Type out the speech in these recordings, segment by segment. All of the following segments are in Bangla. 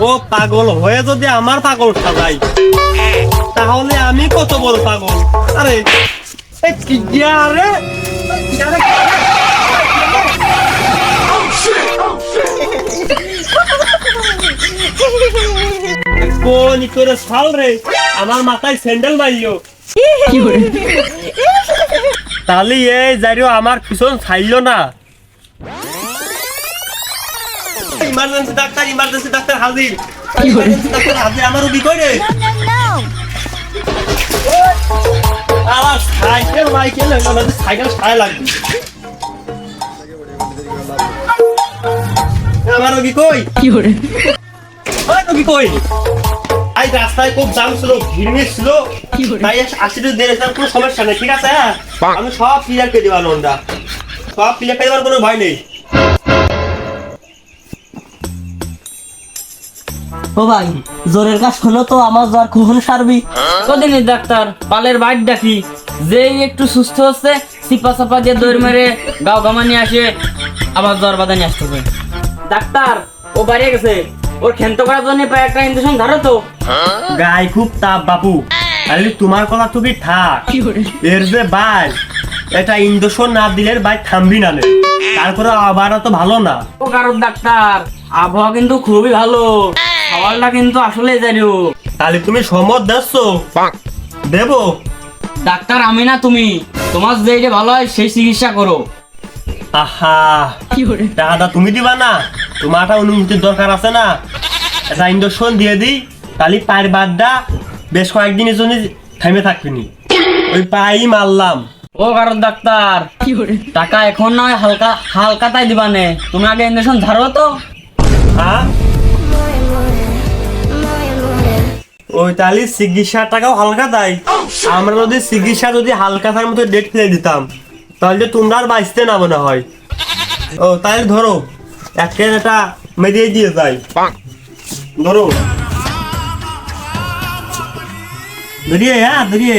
ও পাগল হয়ে যদি আমার পাগল সাজাই তাহলে আমি কত বড় পাগল? আরে কি দিয়া রে কোন করে ছাল রে? আমার মাথায় স্যান্ডেল মারিও তাহলে এই যাইও আমার পিছন ছাইলো না। ইমার্জেন্সি ডাক্তার ইমার্জেন্সি ডাক্তার হাজির। ইমার্জেন্সি ডাক্তার হাজির আমার রুগী কই রে? সাইকেল মাইকেল এগুলো সাইকেল সায় লাগবে। আমার রুগী কই? রুগী কই? আজ রাস্তায় খুব জাম ছিল ভিড় ছিল। তাই আসিতে দেড় কোনো সমস্যা নেই ঠিক আছে হ্যাঁ? আমি সব ক্লিয়ার করে দেবার লোনটা সব ক্লিয়ার করে দেবার কোনো ভয় নেই। ও ভাই জোরের কাজ শোনো তো আমার জ্বর কখন সারবি? কদিনই ডাক্তার? পালের বাইট ডাকি যেই একটু সুস্থ হচ্ছে সিপা সাপা দিয়ে দৌড় মেরে গাও গামানি আসে আবার জ্বর বাদানি আসতেছে ডাক্তার ও বাইরে গেছে। ওর খেন্ত করার জন্য প্রায় একটা ইঞ্জেকশন ধরো তো। গাই খুব তাপ বাপু। আরে তোমার কথা তুমি থাক? এর যে বাই এটা ইন্দোসন না দিলে বাই থামবি না নে। তারপরে আবার তো ভালো না। ও কারণ ডাক্তার। আবহাওয়া কিন্তু খুবই ভালো। খাবারটা কিন্তু আসলে জানিও। তাহলে তুমি সমত দেখছ? দেবো। ডাক্তার আমি না তুমি। তোমার যেইটা ভালো হয় সেই চিকিৎসা করো। আহা। টাকাটা তুমি দিবা না? তোমারটা অনুমতির দরকার আছে না? একটা ইঞ্জেকশন দিয়ে দিই। তাহলে পায়ের বাদটা বেশ কয়েকদিনের জন্য থেমে থাকবি নি ওই পাই মারলাম। ও কারণ ডাক্তার টাকা এখন নয় হালকা হালকাতাই দিবানে তুমি আগে ইঞ্জেকশন ঝাড়ো তো। হ্যাঁ? ওই তাহলে চিকিৎসার টাকাও হালকা দেয়। আমরা যদি চিকিৎসা যদি হালকা থাকার মতো ডেট ফেলে দিতাম তাহলে তোমরা আর বাঁচতে না মনে হয়। ও তাহলে ধরো একটা একটা মেরিয়ে দিয়ে যায়। ধরো। ধরিয়ে হ্যাঁ ধরিয়ে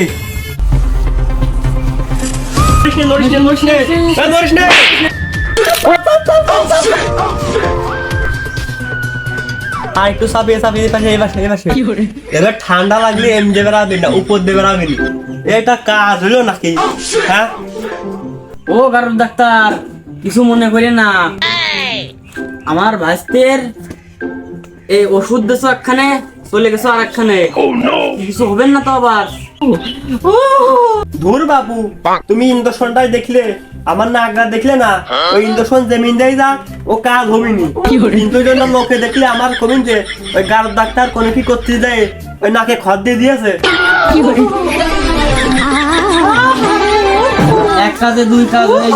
নে, ধরিস নে। আর একটু চাপিয়ে চাপিয়ে পাশে এই পাশে এই পাশে। এবার ঠান্ডা লাগলে এম দেবে না উপর দিয়ে বেড়াবি না। এটা কাজ হলো নাকি? হ্যাঁ? ও কারণ ডাক্তার কিছু মনে করি না। আমার ভাস্তের এই ওষুধ দেশ একখানে চলে গেছো আর একখানে কিছু হবেন না তো আবার। ধুর বাবু তুমি ইন্দোসনটাই দেখলে আমার নাগরা দেখলে না ওই ইন্দোসন জমিন দেয় যা ও কাজ হবি নি কিন্তু জন্য লোকে দেখলে আমার কমিন যে ওই গার ডাক্তার কোনো কি করতে দেয় ওই নাকে খদ দিয়ে দিয়েছে। এক কাজে দুই কাজ হয়ে